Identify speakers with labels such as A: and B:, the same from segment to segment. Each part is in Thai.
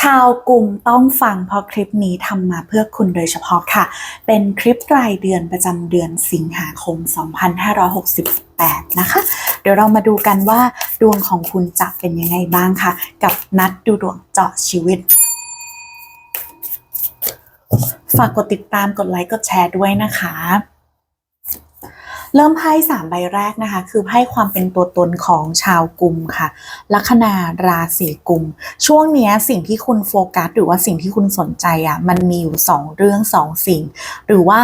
A: ชาวกลุ่มต้องฟังเพราะคลิปนี้ทำมาเพื่อคุณโดยเฉพาะค่ะ เป็นคลิปรายเดือนประจำเดือนสิงหาคม 2568 นะคะ เดี๋ยวเรามาดูกันว่าดวงของคุณจะเป็นยังไงบ้างค่ะ กับนัดดูดวงเจาะชีวิต ฝากกดติดตามกดไลค์กดแชร์ด้วยนะคะ เริ่มไพ่สามใบแรกนะคะ คือไพ่ความเป็นตัวตนของชาวกุมค่ะ ลัคนาราศีกุม ช่วงนี้สิ่งที่คุณโฟกัส หรือว่าสิ่งที่คุณสนใจอะมันมีอยู่สองเรื่องสองสิ่ง หรือว่า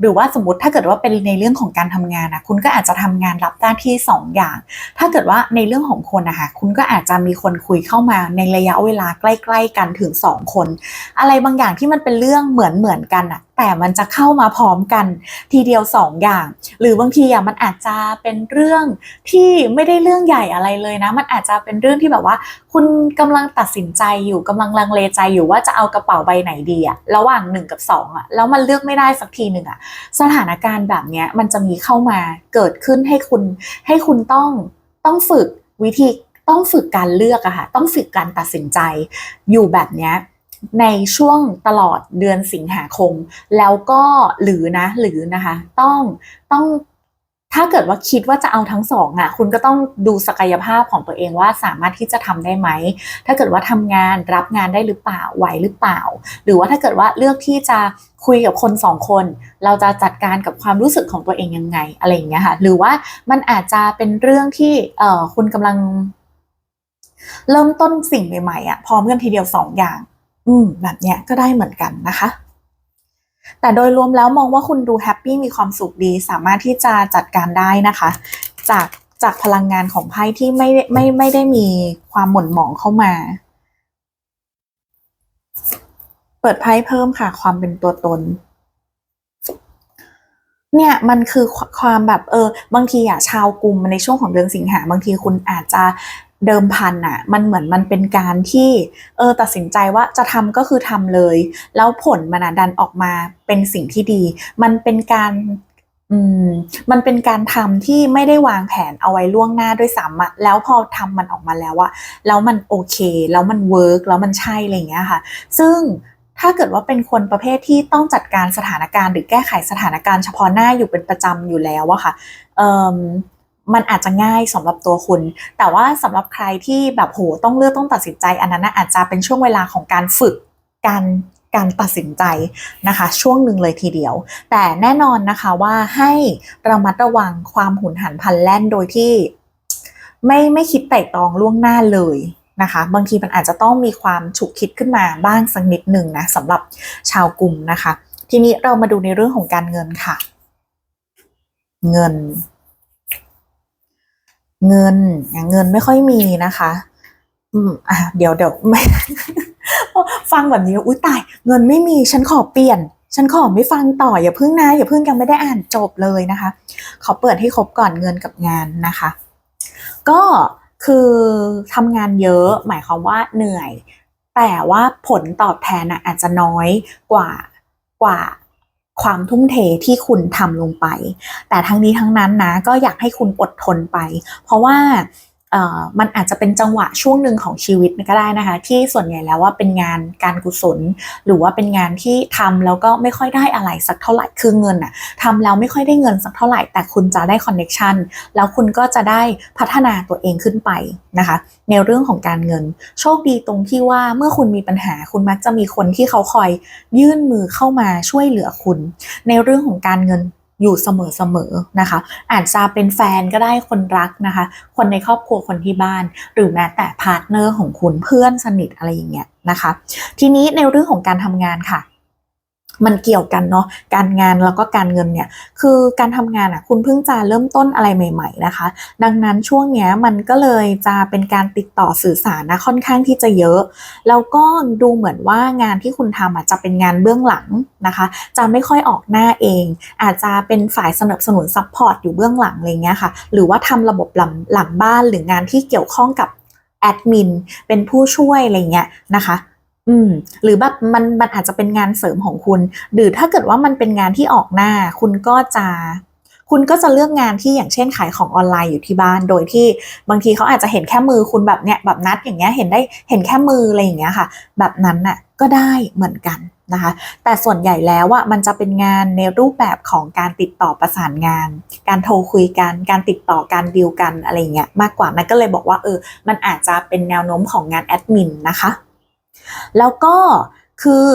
A: หรือว่าสมมติถ้าเกิดว่าเป็นในเรื่องของการทำงานนะคุณก็อาจจะทำงานรับหน้าที่สองอย่าง ถ้าเกิดว่าในเรื่องของคนนะคะคุณก็อาจจะมีคนคุยเข้ามาในระยะเวลาใกล้ ๆ กันถึงสองคน อะไรบางอย่างที่มันเป็นเรื่องเหมือนเหมือนกันอะ แต่มันจะเข้ามาพร้อมกันทีเดียวสองอย่าง หรือบางทีอะมันอาจจะเป็นเรื่องที่ไม่ได้เรื่องใหญ่อะไรเลยนะ มันอาจจะเป็นเรื่องที่แบบว่า คุณกำลังตัดสินใจอยู่กำลังลังเลใจอยู่ว่าจะเอากระเป๋าใบไหนดีอะระหว่างหนึ่งกับสองอะแล้วมันเลือกไม่ได้สักทีหนึ่งอะสถานการณ์แบบเนี้ยมันจะมีเข้ามาเกิดขึ้นให้คุณ ให้คุณต้องต้องฝึกวิธีต้องฝึกการเลือกอะค่ะต้องฝึกการตัดสินใจอยู่แบบเนี้ย ในช่วงตลอดเดือนสิงหาคม แล้วก็หรือนะหรือนะคะ ต้องต้องถ้าเกิดว่าคิดว่าจะเอาทั้งสองอะ คุณก็ต้องดูศักยภาพของตัวเองว่าสามารถที่จะทำได้ไหม ถ้าเกิดว่าทำงานรับงานได้หรือเปล่าไหวหรือเปล่า หรือว่าถ้าเกิดว่าเลือกที่จะคุยกับคนสองคน เราจะจัดการกับความรู้สึกของตัวเองยังไงอะไรอย่างเงี้ยค่ะ หรือว่ามันอาจจะเป็นเรื่องที่เอ่อคุณกำลัง เริ่มต้นสิ่งใหม่ๆอะพร้อมกันทีเดียวสองอย่าง อืมแบบเนี้ยก็ได้เหมือนกันนะคะ แต่โดยรวมแล้วมองว่าคุณดูแฮปปี้มีความสุขดี สามารถที่จะจัดการได้นะคะ จากจากพลังงานของไพ่ที่ไม่ไม่ไม่ได้มีความหม่นหมองเข้ามา เปิดไพ่เพิ่มค่ะ ความเป็นตัวตนเนี่ยมันคือความแบบเออบางทีอะชาวกลุ่มในช่วงของเดือนสิงหาบางทีคุณอาจจะ เดิมพันอะมันเหมือนมันเป็นการที่เออตัดสินใจว่าจะทำก็คือทำเลย แล้วผลมันดันออกมาเป็นสิ่งที่ดี มันเป็นการอืมมันเป็นการทำที่ไม่ได้วางแผนเอาไว้ล่วงหน้าด้วยซ้ำอะแล้วพอทำมันออกมาแล้วอะแล้วมันโอเค แล้วมันเวิร์กแล้วมันใช่อะไรเงี้ยค่ะ ซึ่งถ้าเกิดว่าเป็นคนประเภทที่ต้องจัดการสถานการณ์ หรือแก้ไขสถานการณ์เฉพาะหน้าอยู่เป็นประจำอยู่แล้วอะค่ะเอ่ มันอาจจะง่ายสำหรับตัวคุณ แต่ว่าสำหรับใครที่แบบโหต้องเลือกต้องตัดสินใจ อันนั้นนะอาจจะเป็นช่วงเวลาของการฝึกการการตัดสินใจนะคะ ช่วงหนึ่งเลยทีเดียว แต่แน่นอนนะคะว่าให้ระมัดระวังความหุนหันพลันแล่นโดยที่ไม่ไม่คิดไต่ตองล่วงหน้าเลยนะคะ บางทีมันอาจจะต้องมีความฉุกคิดขึ้นมาบ้างสักนิดหนึ่งนะสำหรับชาวกลุ่มนะคะ ทีนี้เรามาดูในเรื่องของการเงินค่ะ เงิน เงินเงินไม่ค่อยมีนะคะ อืมอะเดี๋ยวเดี๋ยวไม่ ฟังแบบนี้อุ้ยตาย เงินไม่มีฉันขอเปลี่ยน ฉันขอไม่ฟังต่ออย่าเพิ่งนะอย่าเพิ่งยังไม่ได้อ่านจบเลยนะคะ ขอเปิดให้ครบก่อนเงินกับงานนะคะ ก็คือทำงานเยอะหมายความว่าเหนื่อย แต่ว่าผลตอบแทนนะอาจจะน้อยกว่ากว่า ความทุ่มเทที่คุณทำลงไป แต่ทั้งนี้ทั้งนั้นนะก็อยากให้คุณอดทนไป เพราะว่า มันอาจจะเป็นจังหวะช่วงหนึ่งของชีวิตก็ได้นะคะ ที่ส่วนใหญ่แล้วว่าเป็นงานการกุศล หรือว่าเป็นงานที่ทำแล้วก็ไม่ค่อยได้อะไรสักเท่าไหร่คือเงินอะทำแล้วไม่ค่อยได้เงินสักเท่าไหร่ แต่คุณจะได้คอนเน็ชันแล้วคุณก็จะได้พัฒนาตัวเองขึ้นไปนะคะ ในเรื่องของการเงิน โชคดีตรงที่ว่าเมื่อคุณมีปัญหาคุณมักจะมีคนที่เขาคอยยื่นมือเข้ามาช่วยเหลือคุณ ในเรื่องของการเงิน อยู่เสมอๆนะคะ อาจจะเป็นแฟนก็ได้คนรักนะคะ คนในครอบครัวคนที่บ้าน หรือแม้แต่พาร์ทเนอร์ของคุณเพื่อนสนิทอะไรอย่างเงี้ยนะคะ ทีนี้ในเรื่องของการทำงานค่ะ มันเกี่ยวกันเนาะการงานแล้วก็การเงินเนี่ยคือการทำงานอะคุณเพิ่งจะเริ่มต้นอะไรใหม่ ๆนะคะ ดังนั้นช่วงเนี้ยมันก็เลยจะเป็นการติดต่อสื่อสารนะค่อนข้างที่จะเยอะ แล้วก็ดูเหมือนว่างานที่คุณทำอะจะเป็นงานเบื้องหลังนะคะ จะไม่ค่อยออกหน้าเอง อาจจะเป็นฝ่ายสนับสนุนซัพพอร์ตอยู่เบื้องหลังอะไรเงี้ยค่ะ หรือว่าทำระบบหลังหลังบ้านหรืองานที่เกี่ยวข้องกับแอดมินเป็นผู้ช่วยอะไรเงี้ยนะคะ อืมหรือแบบมันมันอาจจะเป็นงานเสริมของคุณ หรือถ้าเกิดว่ามันเป็นงานที่ออกหน้า คุณก็จะ คุณก็จะเลือกงานที่อย่างเช่นขายของออนไลน์อยู่ที่บ้าน โดยที่บางทีเขาอาจจะเห็นแค่มือคุณแบบเนี้ยแบบนัดอย่างเงี้ยเห็นได้เห็นแค่มืออะไรอย่างเงี้ยค่ะ แบบนั้นน่ะก็ได้เหมือนกันนะคะ แต่ส่วนใหญ่แล้วว่ามันจะเป็นงานในรูปแบบของการติดต่อประสานงาน การโทรคุยกัน การติดต่อการดีลกันอะไรเงี้ยมากกว่านันก็เลยบอกว่าเออ มันอาจจะเป็นแนวโน้มของงานแอดมินนะคะ แล้วก็คือ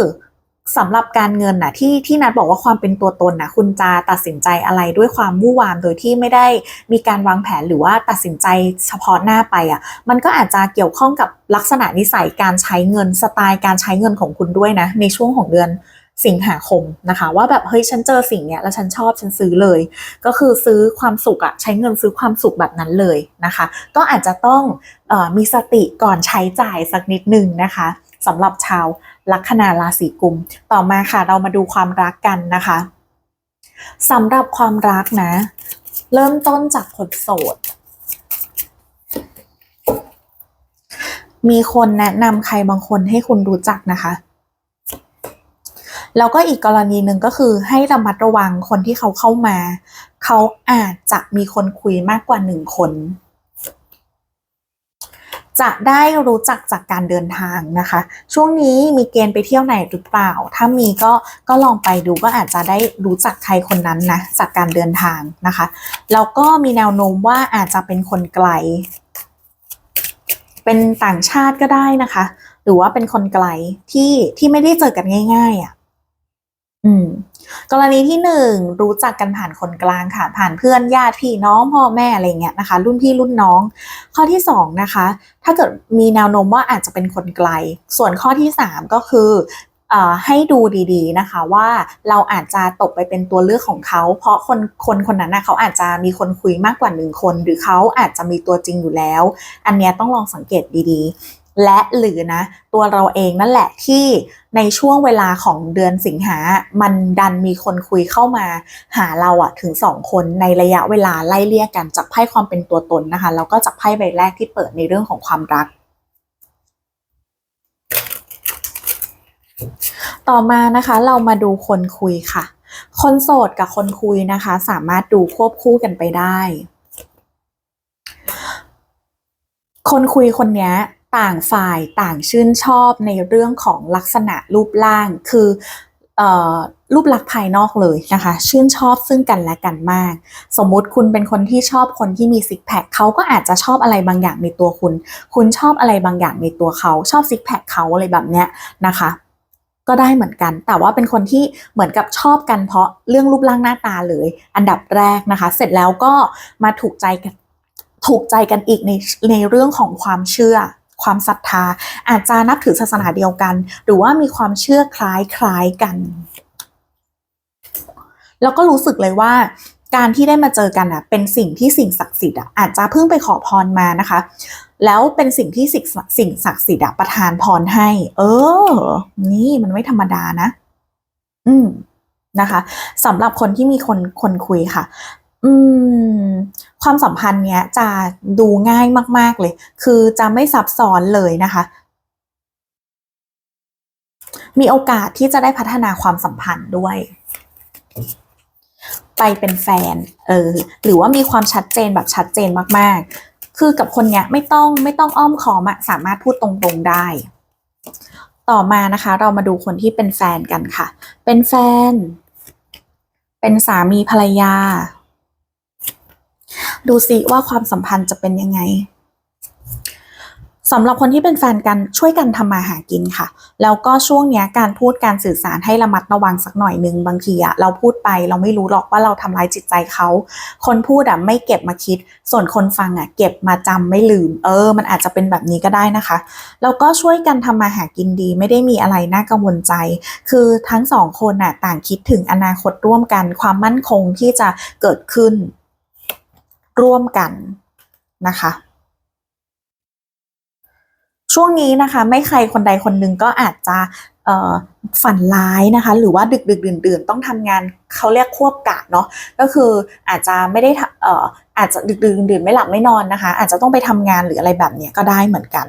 A: สำหรับการเงินนะที่ที่นัดบอกว่าความเป็นตัวตนนะคุณจะตัดสินใจอะไรด้วยความวู่วามโดยที่ไม่ได้มีการวางแผนหรือว่าตัดสินใจเฉพาะหน้าไปอะ มันก็อาจจะเกี่ยวข้องกับลักษณะนิสัยการใช้เงินสไตล์การใช้เงินของคุณด้วยนะ ในช่วงของเดือนสิงหาคมนะคะ ว่าแบบเฮ้ยฉันเจอสิ่งเนี้ยแล้วฉันชอบฉันซื้อเลย ก็คือซื้อความสุขอะใช้เงินซื้อความสุขแบบนั้นเลยนะคะ ก็อาจจะต้องออมีสติก่อนใช้จ่ายสักนิดนึงนะคะ สำหรับชาวลัคนาราศีกุม ต่อมาค่ะเรามาดูความรักกันนะคะสำหรับความรักนะ เริ่มต้นจากคนโสด มีคนแนะนำใครบางคนให้คุณรู้จักนะคะแล้วก็อีกกรณีหนึ่งก็คือให้ระมัดระวังคนที่เขาเข้ามา เขาอาจจะมีคนคุยมากกว่าหนึ่งคน จะได้รู้จักจากการเดินทางนะคะ ช่วงนี้มีเกณฑ์ไปเที่ยวไหนหรือเปล่า ถ้ามีก็ก็ลองไปดูก็อาจจะได้รู้จักใครคนนั้นนะจากการเดินทางนะคะแล้วก็มีแนวโน้มว่าอาจจะเป็นคนไกล เป็นต่างชาติก็ได้นะคะ หรือว่าเป็นคนไกลที่ที่ไม่ได้เจอกันง่าย ๆอะ อืมกรณีที่หนึ่งรู้จักกันผ่านคนกลางค่ะ ผ่านเพื่อนญาติพี่น้องพ่อแม่อะไรเงี้ยนะคะ รุ่นพี่รุ่นน้อง ข้อที่สองนะคะ ถ้าเกิดมีแนวโน้มว่าอาจจะเป็นคนไกล ส่วนข้อที่สามก็คือให้ดูดีๆนะคะว่าเราอาจจะตกไปเป็นตัวเลือกของเขา เพราะคนคนคนนั้นนะเขาอาจจะมีคนคุยมากกว่าหนึ่งคน หรือเขาอาจจะมีตัวจริงอยู่แล้ว อันเนี้ยต้องลองสังเกตดีๆ และหรือนะ ตัวเราเองนั่นแหละที่ในช่วงเวลาของเดือนสิงหา มันดันมีคนคุยเข้ามา หาเราอะถึงสองคนในระยะเวลาไล่เลี่ยกันจากไพ่ความเป็นตัวตนนะคะ แล้วก็จากไพ่ใบแรกที่เปิดในเรื่องของความรัก ต่อมานะคะเรามาดูคนคุยค่ะ คนโสดกับคนคุยนะคะ สามารถดูควบคู่กันไปได้ คนคุยคนนี้ ต่างฝ่ายต่างชื่นชอบในเรื่องของลักษณะรูปร่างคือรูปลักษณ์ภายนอกเลยนะคะ ชื่นชอบซึ่งกันและกันมาก สมมุติคุณเป็นคนที่ชอบคนที่มีซิกแพคเขาก็อาจจะชอบอะไรบางอย่างในตัวคุณ คุณชอบอะไรบางอย่างในตัวเขา ชอบซิกแพคเขาอะไรแบบเนี้ยนะคะ ก็ได้เหมือนกัน แต่ว่าเป็นคนที่เหมือนกับชอบกันเพราะเรื่องรูปร่างหน้าตาเลย อันดับแรกนะคะ เสร็จแล้วก็มาถูกใจกันถูกใจกันอีกในในเรื่องของความเชื่อ ความศรัทธา อาจจะนับถือศาสนาเดียวกัน หรือว่ามีความเชื่อคล้ายคล้ายกัน แล้วก็รู้สึกเลยว่าการที่ได้มาเจอกันอะเป็นสิ่งที่สิ่งศักดิ์สิทธิ์อะอาจจะเพิ่งไปขอพรมานะคะ แล้วเป็นสิ่งที่สิ่งสิ่งศักดิ์สิทธิ์อะประทานพรให้ เออ นี่มันไม่ธรรมดานะ อืมนะคะสำหรับคนที่มีคนคนคุยค่ะ อืม ความสัมพันธ์เนี้ยจะดูง่ายมาก ๆ เลย คือจะไม่ซับซ้อนเลยนะคะ มีโอกาสที่จะได้พัฒนาความสัมพันธ์ด้วย ไปเป็นแฟน เออ หรือว่ามีความชัดเจนแบบชัดเจนมาก ๆ คือกับคนเนี้ยไม่ต้องไม่ต้องอ้อมคอมะสามารถพูดตรงๆได้ ต่อมานะคะ เรามาดูคนที่เป็นแฟนกันค่ะ เป็นแฟน เป็นสามีภรรยา ดูซิว่าความสัมพันธ์จะเป็นยังไงสำหรับคนที่เป็นแฟนกันช่วยกันทำมาหากินค่ะ แล้วก็ช่วงนี้การพูดการสื่อสารให้ระมัดระวังสักหน่อยนึงบางทีอะเราพูดไปเราไม่รู้หรอกว่าเราทำร้ายจิตใจเขา คนพูดอะไม่เก็บมาคิด ส่วนคนฟังอะเก็บมาจำไม่ลืม เออ มันอาจจะเป็นแบบนี้ก็ได้นะคะ แล้วก็ช่วยกันทำมาหากินดี ไม่ได้มีอะไรน่ากังวลใจ คือทั้งสองคนน่ะต่างคิดถึงอนาคตร่วมกัน ความมั่นคงที่จะเกิดขึ้น ร่วมกันนะคะ ช่วงนี้นะคะ ไม่ใครคนใดคนหนึ่งก็อาจจะฝันร้ายนะคะ หรือว่าดึกดึกดื่นดื่นๆต้องทำงานเขาเรียกควบกะเนาะก็คืออาจจะไม่ได้เอ่ออาจจะดึกดื่นดื่นไม่หลับไม่นอนนะคะ อาจจะต้องไปทำงานหรืออะไรแบบนี้ก็ได้เหมือนกัน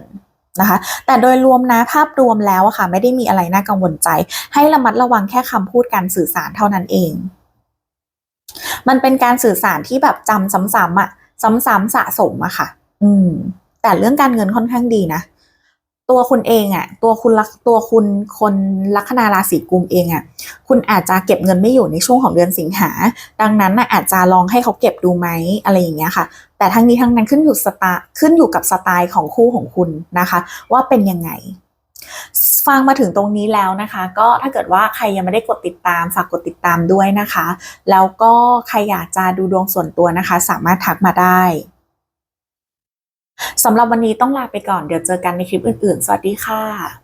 A: นะคะ แต่โดยรวมนะภาพรวมแล้วอะค่ะ ไม่ได้มีอะไรน่ากังวลใจ ให้ระมัดระวังแค่คำพูดการสื่อสารเท่านั้นเอง มันเป็นการสื่อสารที่แบบจำซ้ำๆอะซ้ำๆสะสมอะค่ะ อืม แต่เรื่องการเงินค่อนข้างดีนะ ตัวคุณเองอะตัวคุณลักตัวคุณคนลัคนาราศีกุมเองอะคุณอาจจะเก็บเงินไม่อยู่ในช่วงของเดือนสิงหา ดังนั้นน่ะอาจจะลองให้เขาเก็บดูไหมอะไรอย่างเงี้ยค่ะ แต่ทั้งนี้ทั้งนั้นขึ้นอยู่สไตล์ขึ้นอยู่กับสไตล์ของคู่ของคุณนะคะ ว่าเป็นยังไง ฟังมาถึงตรงนี้แล้วนะคะ ก็ถ้าเกิดว่าใครยังไม่ได้กดติดตามฝากกดติดตามด้วยนะคะ แล้วก็ใครอยากจะดูดวงส่วนตัวนะคะ สามารถทักมาได้สำหรับวันนี้ต้องลาไปก่อนเดี๋ยวเจอกันในคลิปอื่นๆ สวัสดีค่ะ